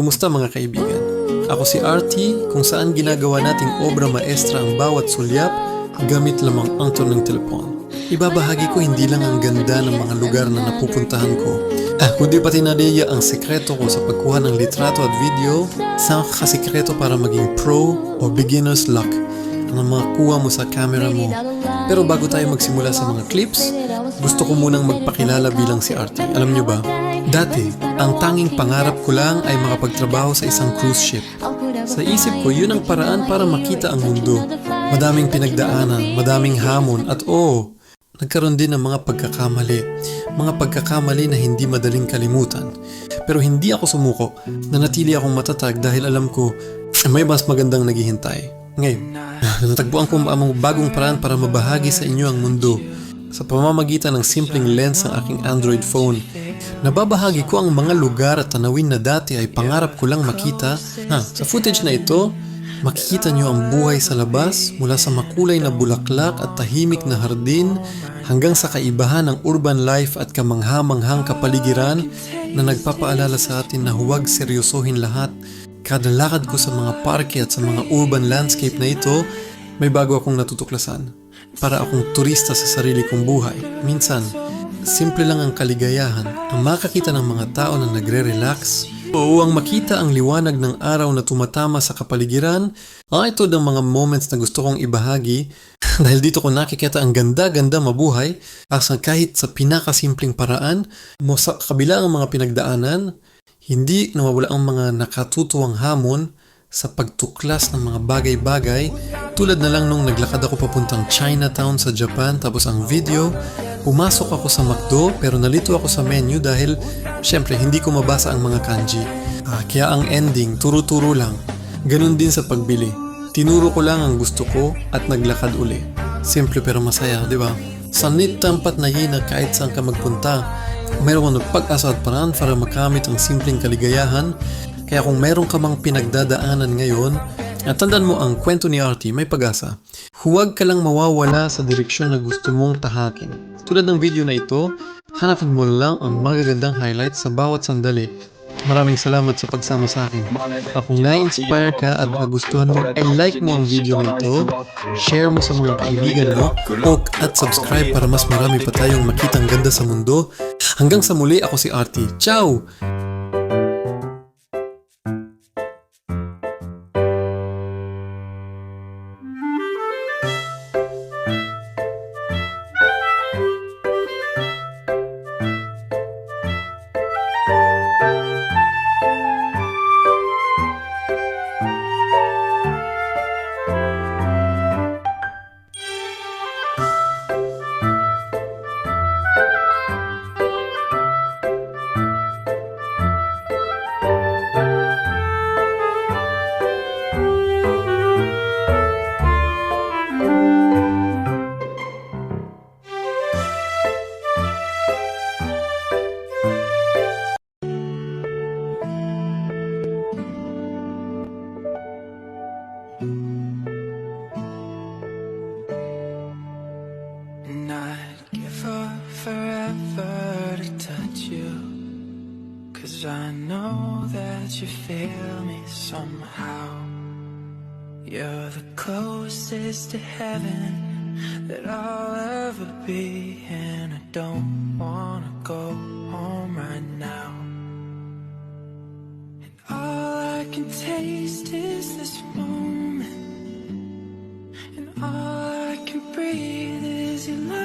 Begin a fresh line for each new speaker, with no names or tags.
Kumusta mga kaibigan? Ako si RT, kung saan ginagawa nating obra maestra ang bawat sulyap gamit lamang ang tono ng telepon. Ibabahagi ko hindi lang ang ganda ng mga lugar na napupuntahan ko, ah, kundi pati na ang sekreto ko sa pagkuha ng litrato at video sa kasikreto para maging pro o beginner's luck ang makuha mo sa camera mo. Pero bago tayo magsimula sa mga clips, gusto ko munang magpakilala bilang si RT. Alam nyo ba, dati, ang tanging pangarap ko lang ay makapagtrabaho sa isang cruise ship. Sa isip ko, yun ang paraan para makita ang mundo. Madaming pinagdaanan, madaming hamon, at oo, nagkaroon din ng mga pagkakamali. Mga pagkakamali na hindi madaling kalimutan. Pero hindi ako sumuko, nanatili akong matatag dahil alam ko may mas magandang naghihintay. Ngayon, natagpuan ko ang bagong paraan para mabahagi sa inyo ang mundo sa pamamagitan ng simpleng lens ng aking Android phone. Nababahagi ko ang mga lugar at tanawin na dati ay pangarap ko lang makita. Ha, sa footage na ito, makikita nyo ang buhay sa labas mula sa makulay na bulaklak at tahimik na hardin hanggang sa kaibahan ng urban life at kamangha-manghang kapaligiran na nagpapaalala sa atin na huwag seryosohin lahat. Kada lakad ko sa mga parke at sa mga urban landscape na ito, may bago akong natutuklasan. Para akong turista sa sarili kong buhay. Minsan, simple lang ang kaligayahan, ang makakita ng mga tao na nagre-relax, o ang makita ang liwanag ng araw na tumatama sa kapaligiran, ah, ito ng mga moments na gusto kong ibahagi dahil dito ko nakikita ang ganda-ganda mabuhay asa kahit sa pinakasimpleng paraan mo sa kabila ang mga pinagdaanan, hindi nawawala ang mga nakatutuwang hamon sa pagtuklas ng mga bagay-bagay tulad na lang nung naglakad ako papuntang Chinatown sa Japan tapos ang video pumasok ako sa McDo pero nalito ako sa menu dahil syempre hindi ko mabasa ang mga kanji. Ah, kaya ang ending turo-turo lang. Ganun din sa pagbili. Tinuro ko lang ang gusto ko at naglakad uli. Simple pero masaya di ba? Sanit tampat na yun na kahit saan ka magpunta mayroon kang pag-asa at paraan para makamit ang simpleng kaligayahan kaya kung meron ka mang pinagdadaanan ngayon, at tandaan mo ang kwento ni Artie, may pag-asa. Huwag ka lang mawawala sa direksyon na gusto mong tahakin. Tulad ng video na ito, hanapin mo lang ang magagandang highlights sa bawat sandali. Maraming salamat sa pagsama sa akin. Kung na-inspire ka at magustuhan mo, ay like mo ang video na ito, share mo sa mga kaibigan mo, o at subscribe para mas marami pa tayong makitang ganda sa mundo. Hanggang sa muli, ako si Artie. Ciao!
To touch you. Cause I know that you feel me somehow. You're the closest to heaven that I'll ever be. And I don't wanna go home right now. And all I can taste is this moment. And all I can breathe is your light.